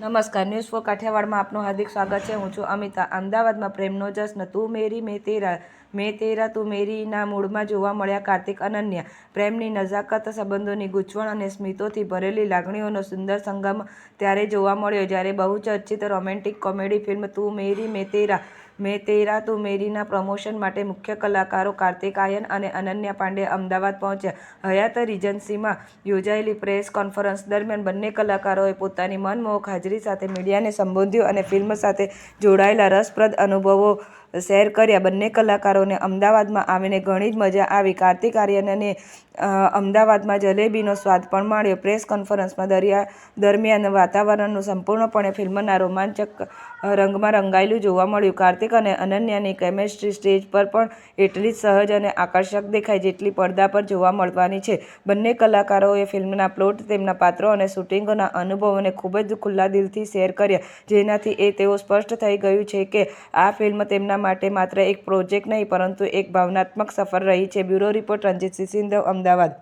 નમસ્કાર, news for કાઠિયાવાડમાં આપનું હાર્દિક સ્વાગત છે. હું છું અમિતા. અમદાવાદમાં પ્રેમનો જશ્ન તું મેરી, મેં તેરા મેં તેરા તું મેરીના મૂળમાં જોવા મળ્યા કાર્તિક અનન્યા. પ્રેમની નજાકત સંબંધોની ગૂંચવણ અને સ્મિતોથી ભરેલી લાગણીઓનો સુંદર સંગમ ત્યારે જોવા મળ્યો જ્યારે બહુચર્ચિત રોમેન્ટિક કોમેડી ફિલ્મ તું મેરી, મેં તેરા મેં તેરા તું મેરીના પ્રમોશન માટે મુખ્ય કલાકારો કાર્તિક આયન અને અનન્યા પાંડે અમદાવાદ પહોંચ્યા. હયાત રિજન્સીમાં યોજાયેલી પ્રેસ કોન્ફરન્સ દરમિયાન બંને કલાકારોએ પોતાની મનમોહક હાજરી સાથે મીડિયાને સંબોધ્યું અને ફિલ્મ સાથે જોડાયેલા રસપ્રદ અનુભવો શેર કર્યા. બંને કલાકારોને અમદાવાદમાં આવીને ઘણી જ મજા આવી. કાર્તિક આર્યનને અમદાવાદમાં જલેબીનો સ્વાદ પણ માણ્યો. પ્રેસ કોન્ફરન્સમાં દરિયા દરમિયાન વાતાવરણનું સંપૂર્ણપણે ફિલ્મના રોમાંચક રંગમાં રંગાયેલું જોવા મળ્યું. કાર્તિક અને અનન્યાની કેમેસ્ટ્રી સ્ટેજ પર પણ એટલી જ સહજ અને આકર્ષક દેખાય જેટલી પડદા પર જોવા મળવાની છે. બંને કલાકારોએ ફિલ્મના પ્લોટ, તેમના પાત્રો અને શૂટિંગોના અનુભવોને ખૂબ જ ખુલ્લા દિલથી શેર કર્યા. જેનાથી એ તેઓ સ્પષ્ટ થઈ ગયું છે કે આ ફિલ્મ તેમના માટે માત્ર એક પ્રોજેક્ટ નહીં, પરંતુ એક ભાવનાત્મક સફર રહી છે. Bureau report Ranjitsinh Sindhav, Ahmedabad.